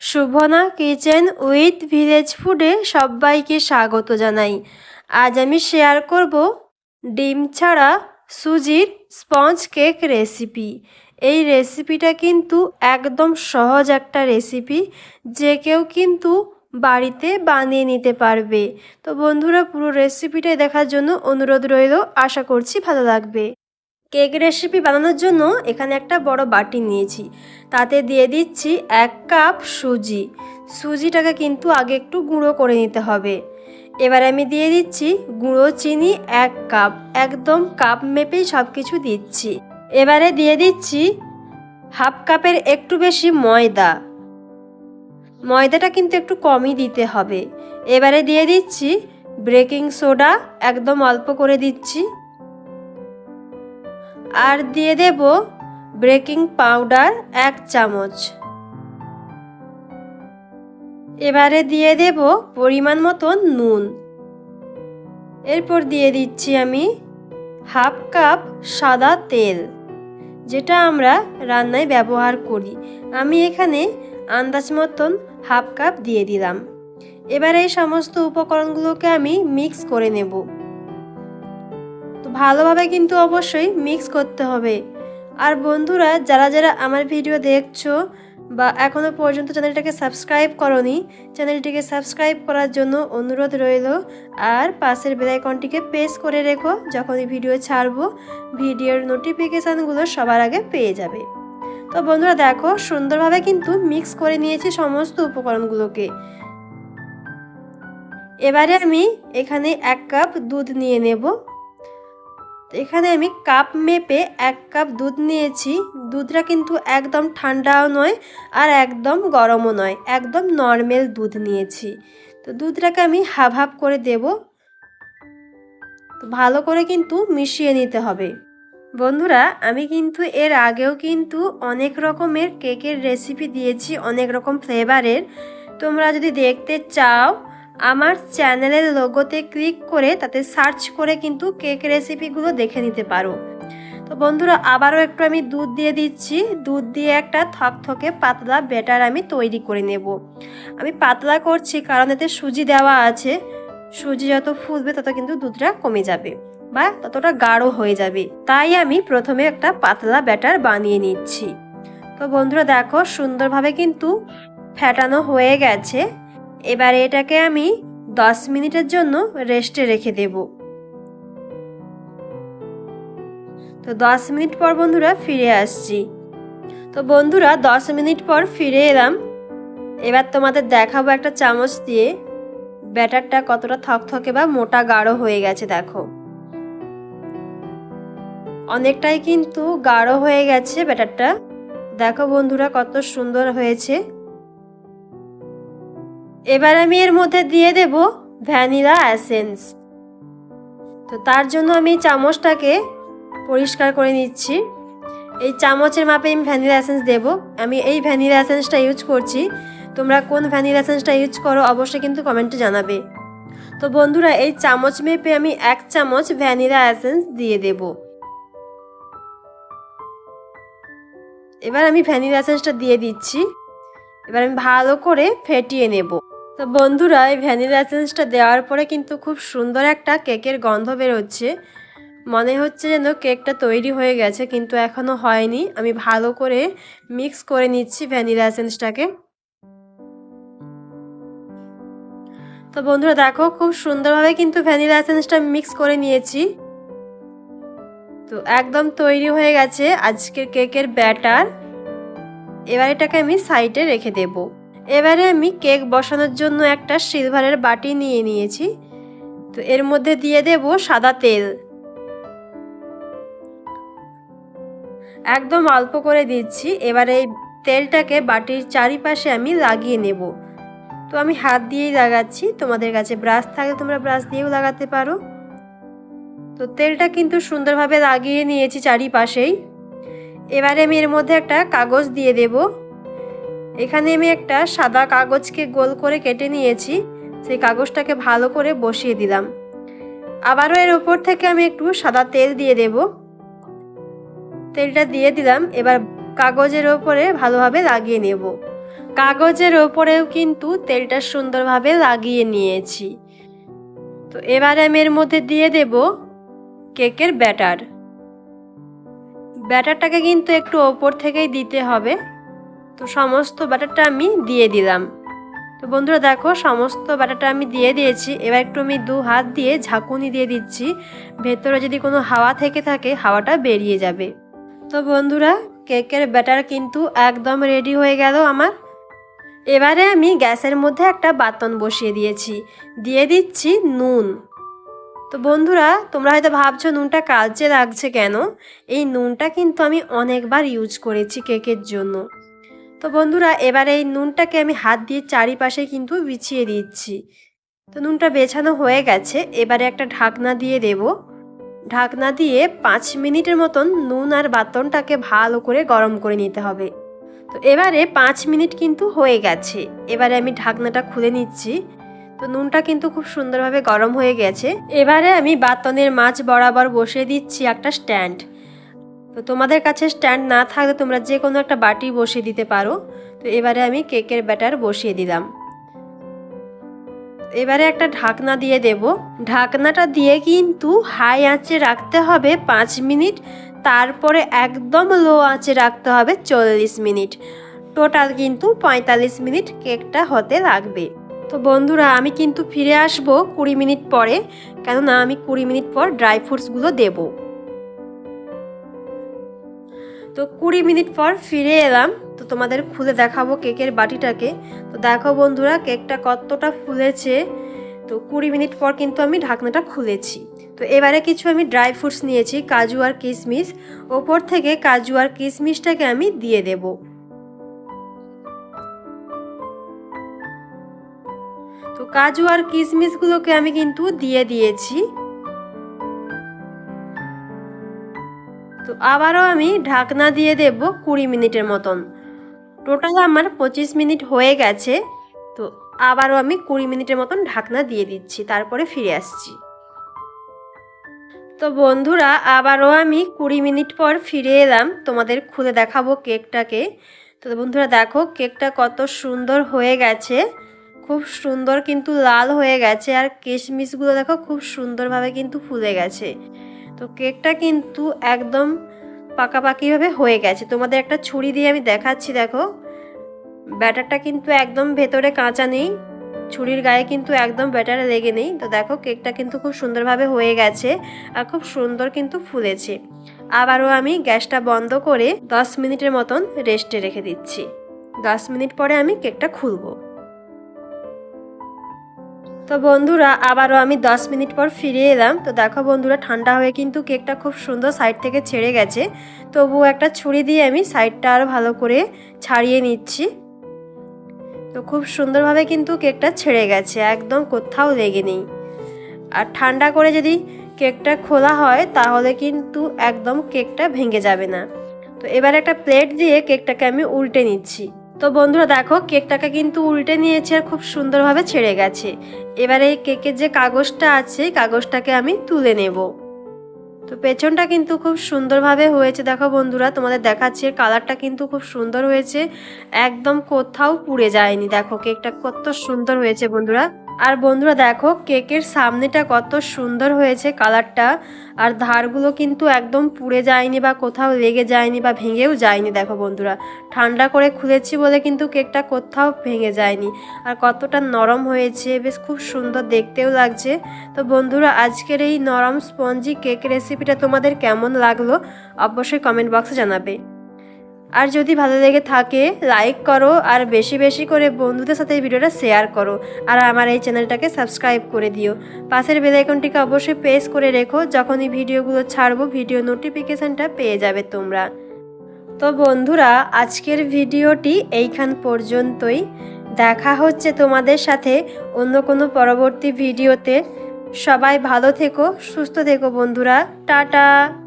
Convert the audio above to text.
Shubhna kitchen with village ফুডে সবাইকে স্বাগত জানাই। আজ আমি শেয়ার করব ডিম ছাড়া সুজির স্পঞ্জ কেক রেসিপি। এই রেসিপিটা কিন্তু একদম সহজ একটা রেসিপি, যে কেউ কিন্তু বাড়িতে বানিয়ে নিতে পারবে। তো বন্ধুরা, পুরো রেসিপিটাই দেখার জন্য অনুরোধ রইল। আশা করছি ভালো লাগবে। কেক রেসিপি বানানোর জন্য এখানে একটা বড় বাটি নিয়েছি। তাতে দিয়ে দিচ্ছি এক কাপ সুজি। সুজিটাকে কিন্তু আগে একটু গুঁড়ো করে নিতে হবে। এবার আমি দিয়ে দিচ্ছি গুঁড়ো চিনি এক কাপ, একদম কাপ মেপেই সব কিছু দিচ্ছি। এবারে দিয়ে দিচ্ছি হাফ কাপের একটু বেশি ময়দা। ময়দাটা কিন্তু একটু কমই দিতে হবে। এবারে দিয়ে দিচ্ছি ব্রেকিং সোডা, একদম অল্প করে দিচ্ছি। আর দিয়ে দেব বেকিং পাউডার এক চামচ। এবারে দিয়ে দেব পরিমাণ মতন নুন। এরপর দিয়ে দিচ্ছি আমি হাফ কাপ সাদা তেল, যেটা আমরা রান্নায় ব্যবহার করি। আমি এখানে আন্দাজ মতন হাফ কাপ দিয়ে দিলাম। এবার এই সমস্ত উপকরণগুলোকে আমি মিক্স করে নেব। তো ভালোভাবে কিন্তু অবশ্যই মিক্স করতে হবে। আর বন্ধুরা, যারা যারা আমার ভিডিও দেখছ বা এখনও পর্যন্ত চ্যানেলটাকে সাবস্ক্রাইব করনি চ্যানেলটিকে সাবস্ক্রাইব করার জন্য অনুরোধ রইল। আর পাশের বেলাইকনটিকে প্রেস করে রেখো, যখনই ভিডিও ছাড়বো ভিডিওর নোটিফিকেশানগুলো সবার আগে পেয়ে যাবে। তো বন্ধুরা, দেখো, সুন্দরভাবে কিন্তু মিক্স করে নিয়েছি সমস্ত উপকরণগুলোকে। এবারে আমি এখানে এক কাপ দুধ নিয়ে নেব। এখানে আমি কাপ মেপে এক কাপ দুধ নিয়েছি। দুধটা কিন্তু একদম ঠান্ডাও নয় আর একদম গরমও নয়। একদম নর্মাল দুধ নিয়েছি। তো দুধটাকে আমি হাফ হাফ করে দেব। ভালো করে কিন্তু মিশিয়ে নিতে হবে। বন্ধুরা, আমি কিন্তু এর আগেও কিন্তু অনেক রকমের কেকের রেসিপি দিয়েছি, অনেক রকম ফ্লেভারের তোমরা যদি দেখতে চাও আমার চ্যানেলের লোগোতে ক্লিক করে তাতে সার্চ করে কিন্তু কেক রেসিপিগুলো দেখে নিতে পারো। তো বন্ধুরা, আবারও একটু আমি দুধ দিয়ে দিচ্ছি। দুধ দিয়ে একটা থকথকে পাতলা ব্যাটার আমি তৈরি করে নেব। আমি পাতলা করছি কারণ এতে সুজি দেওয়া আছে। সুজি যত ফুলবে তত কিন্তু দুধটা কমে যাবে বা ততটা গাঢ় হয়ে যাবে। তাই আমি প্রথমে একটা পাতলা ব্যাটার বানিয়ে নিচ্ছি। তো বন্ধুরা, দেখো সুন্দরভাবে কিন্তু ফ্যাটানো হয়ে গেছে। এবারে এটাকে আমি দশ মিনিটের জন্য রেস্টে রেখে দেব। তো দশ মিনিট পর বন্ধুরা ফিরে আসছি। তো বন্ধুরা, দশ মিনিট পর ফিরে এলাম। এবার তোমাদের দেখাবো একটা চামচ দিয়ে। ব্যাটারটা কতটা থকথকে বা মোটা গাঢ় হয়ে গেছে, দেখো। অনেকটাই কিন্তু গাঢ় হয়ে গেছে ব্যাটারটা। দেখো বন্ধুরা, কত সুন্দর হয়েছে। এবার আমি এর মধ্যে দিয়ে দেব ভ্যানিলা অ্যাসেন্স তো তার জন্য আমি চামচটাকে পরিষ্কার করে নিচ্ছি। এই চামচের মাপে আমি ভ্যানিলা অ্যাসেন্স দেব। আমি এই ভ্যানিলা অ্যাসেন্সটা ইউজ করছি। তোমরা কোন ভ্যানিলা অ্যাসেন্সটা ইউজ করো অবশ্যই কিন্তু কমেন্টে জানাবে। তো বন্ধুরা, এই চামচ মেপে আমি এক চামচ ভ্যানিলা অ্যাসেন্স দিয়ে দেব। এবার আমি ভ্যানিলা অ্যাসেন্সটা দিয়ে দিচ্ছি। এবার আমি ভালো করে ফেটিয়ে নেব। তো বন্ধুরা, এই ভ্যানিলা এসেন্সটা দেওয়ার পরে কিন্তু খুব সুন্দর একটা কেকের গন্ধ বেরোচ্ছে। মনে হচ্ছে যেন কেকটা তৈরি হয়ে গেছে, কিন্তু এখনও হয়নি। আমি ভালো করে মিক্স করে নিচ্ছি ভ্যানিলা এসেন্সটাকে। তো বন্ধুরা, দেখো খুব সুন্দরভাবে কিন্তু ভ্যানিলা এসেন্সটা মিক্স করে নিয়েছি। তো একদম তৈরি হয়ে গেছে আজকের কেকের ব্যাটার। এবার এটাকে আমি সাইডে রেখে দেবো। এবারে আমি কেক বসানোর জন্য একটা সিলভারের বাটি নিয়ে নিয়েছি। তো এর মধ্যে দিয়ে দেব সাদা তেল। একদম অল্প করে দিচ্ছি। এবারে এই তেলটাকে বাটির চারিপাশে আমি লাগিয়ে নেব। তো আমি হাত দিয়েই লাগাচ্ছি। তোমাদের কাছে ব্রাশ থাকলে তোমরা ব্রাশ দিয়েও লাগাতে পারো। তো তেলটা কিন্তু সুন্দরভাবে লাগিয়ে নিয়েছি চারিপাশেই। এবারে আমি এর মধ্যে একটা কাগজ দিয়ে দেবো। এখানে আমি একটা সাদা কাগজকে গোল করে কেটে নিয়েছি, সেই কাগজটাকে ভালো করে বসিয়ে দিলাম। আবারও এর উপর থেকে আমি একটু সাদা তেল দিয়ে দেব। তেলটা দিয়ে দিলাম, এবার কাগজের ওপরে ভালোভাবে লাগিয়ে নেব। কাগজের ওপরেও কিন্তু তেলটা সুন্দরভাবে লাগিয়ে নিয়েছি। তো এবার আমি এর মধ্যে দিয়ে দেব কেকের ব্যাটার। ব্যাটারটাকে কিন্তু একটু ওপর থেকেই দিতে হবে। তো সমস্ত ব্যাটারটা আমি দিয়ে দিলাম। তো বন্ধুরা দেখো, সমস্ত ব্যাটারটা আমি দিয়ে দিয়েছি। এবার একটু আমি দু হাত দিয়ে ঝাঁকুনি দিয়ে দিচ্ছি। ভেতরে যদি কোনো হাওয়া থেকে থাকে, হাওয়াটা বেরিয়ে যাবে। তো বন্ধুরা, কেকের ব্যাটার কিন্তু একদম রেডি হয়ে গেল আমার। এবারে আমি গ্যাসের মধ্যে একটা বাতন বসিয়ে দিয়েছি। দিয়ে দিচ্ছি নুন। তো বন্ধুরা, তোমরা হয়তো ভাবছ, নুনটা কালচে লাগছে কেন? এই নুনটা কিন্তু আমি অনেকবার ইউজ করেছি কেকের জন্য। তো বন্ধুরা, এবারে এই নুনটাকে আমি হাত দিয়ে চারিপাশে কিন্তু বিছিয়ে দিচ্ছি। তো নুনটা বেছানো হয়ে গেছে, এবারে একটা ঢাকনা দিয়ে দেব। ঢাকনা দিয়ে পাঁচ মিনিটের মতন নুন আর বাতনটাকে ভালো করে গরম করে নিতে হবে। তো এবারে পাঁচ মিনিট কিন্তু হয়ে গেছে, এবারে আমি ঢাকনাটা খুলে নিচ্ছি। তো নুনটা কিন্তু খুব সুন্দরভাবে গরম হয়ে গেছে। এবারে আমি বাতনের মাছ বরাবর বসিয়ে দিচ্ছি একটা স্ট্যান্ড। তো তোমাদের কাছে স্ট্যান্ড না থাকলে তোমরা যে কোনো একটা বাটি বসিয়ে দিতে পারো। তো এবারে আমি কেকের ব্যাটার বসিয়ে দিলাম। এবারে একটা ঢাকনা দিয়ে দেব। ঢাকনাটা দিয়ে কিন্তু হাই আঁচে রাখতে হবে পাঁচ মিনিট। তারপরে একদম লো আঁচে রাখতে হবে চল্লিশ মিনিট। টোটাল কিন্তু পঁয়তাল্লিশ মিনিট কেকটা হতে লাগবে। তো বন্ধুরা, আমি কিন্তু ফিরে আসব কুড়ি মিনিট পরে। কেননা আমি কুড়ি মিনিট পর ড্রাই ফ্রুটসগুলো দেবো। তো কুড়ি মিনিট পর ফিরে এলাম। তো তোমাদের খুলে দেখাবো কেকের বাটিটাকে। তো দেখো বন্ধুরা, কেকটা কতটা ফুলেছে। তো কুড়ি মিনিট পর কিন্তু আমি ঢাকনাটা খুলেছি। তো এবারে কিছু আমি ড্রাই ফ্রুটস নিয়েছি, কাজু আর কিশমিশ। ওপর থেকে কাজু আর কিশমিশটাকে আমি দিয়ে দেব। তো কাজু আর কিশমিশগুলোকে আমি কিন্তু দিয়ে দিয়েছি। আবারও আমি ঢাকনা দিয়ে দেব কুড়ি মিনিটের মতন। টোটাল আমার পঁচিশ মিনিট হয়ে গেছে, তো আবারও আমি কুড়ি মিনিটের মতন ঢাকনা দিয়ে দিচ্ছি, তারপরে ফিরে আসছি। তো বন্ধুরা, আবারও আমি কুড়ি মিনিট পর ফিরে এলাম, তোমাদের খুলে দেখাবো কেকটাকে। তো বন্ধুরা, দেখো, কেকটা কত সুন্দর হয়ে গেছে, খুব সুন্দর কিন্তু লাল হয়ে গেছে, আর কিশমিশগুলো দেখো খুব সুন্দরভাবে কিন্তু ফুলে গেছে। তো কেকটা কিন্তু একদম পাকাপাকিভাবে হয়ে গেছে। তোমাদের একটা ছুরি দিয়ে আমি দেখাচ্ছি, দেখো। ব্যাটারটা কিন্তু একদম ভেতরে কাঁচা নেই। ছুরির গায়ে কিন্তু একদম ব্যাটারে লেগে নেই। তো দেখো, কেকটা কিন্তু খুব সুন্দরভাবে হয়ে গেছে আর খুব সুন্দর কিন্তু ফুলেছে। আবারও আমি গ্যাসটা বন্ধ করে দশ মিনিটের মতন রেস্টে রেখে দিচ্ছি। দশ মিনিট পরে আমি কেকটা খুলবো। তো বন্ধুরা, আবারও আমি 10 মিনিট পর ফিরে এলাম। তো দেখো বন্ধুরা, ঠান্ডা হয়ে কিন্তু কেকটা খুব সুন্দর সাইড থেকে ছেড়ে গেছে। তবুও একটা ছুরি দিয়ে আমি সাইডটা আরও ভালো করে ছাড়িয়ে নিচ্ছি। তো খুব সুন্দরভাবে কিন্তু কেকটা ছেড়ে গেছে, একদম কোথাও লেগে নেই। আর ঠান্ডা করে যদি কেকটা খোলা হয়, তাহলে কিন্তু একদম কেকটা ভেঙে যাবে না। তো এবার একটা প্লেট দিয়ে কেকটাকে আমি উল্টে নিচ্ছি। তো বন্ধুরা দেখো, কেকটাকে কিন্তু উল্টে নিয়েছে আর খুব সুন্দরভাবে ছেড়ে গেছে। এবারে এই কেকের যে কাগজটা আছে কাগজটাকে আমি তুলে নেব। তো পেছনটা কিন্তু খুব সুন্দরভাবে হয়েছে। দেখো বন্ধুরা, তোমাদের দেখাচ্ছি কালারটা কিন্তু খুব সুন্দর হয়েছে। একদম কোথাও পুড়ে যায়নি। দেখো, কেকটা কত সুন্দর হয়েছে বন্ধুরা। আর বন্ধুরা দেখো, কেকের সামনেটা কত সুন্দর হয়েছে কালারটা। আর ধারগুলো কিন্তু একদম পুড়ে যায়নি বা কোথাও লেগে যায়নি বা ভেঙেও যায়নি, দেখো বন্ধুরা। ঠান্ডা করে খুলেছি বলে কিন্তু কেকটা কোথাও ভেঙে যায়নি। আর কতটা নরম হয়েছে, বেশ খুব সুন্দর দেখতেও লাগছে। তো বন্ধুরা, আজকের এই নরম স্পঞ্জি কেক রেসিপিটা তোমাদের কেমন লাগল, অবশ্যই কমেন্ট বক্সে জানাবে। আর যদি ভালো লেগে থাকে লাইক করো আর বেশি বেশি করে বন্ধুদের সাথে এই ভিডিওটা শেয়ার করো আর আমার এই চ্যানেলটাকে সাবস্ক্রাইব করে দিও। পাশের বেলাইকনটিকে অবশ্যই প্রেস করে রেখো, যখনই ভিডিওগুলো ছাড়বো ভিডিও নোটিফিকেশানটা পেয়ে যাবে তোমরা। তো বন্ধুরা, আজকের ভিডিওটি এইখান পর্যন্তই। দেখা হচ্ছে তোমাদের সাথে অন্য কোনো পরবর্তী ভিডিওতে। সবাই ভালো থেকো, সুস্থ থেকো বন্ধুরা। টাটা!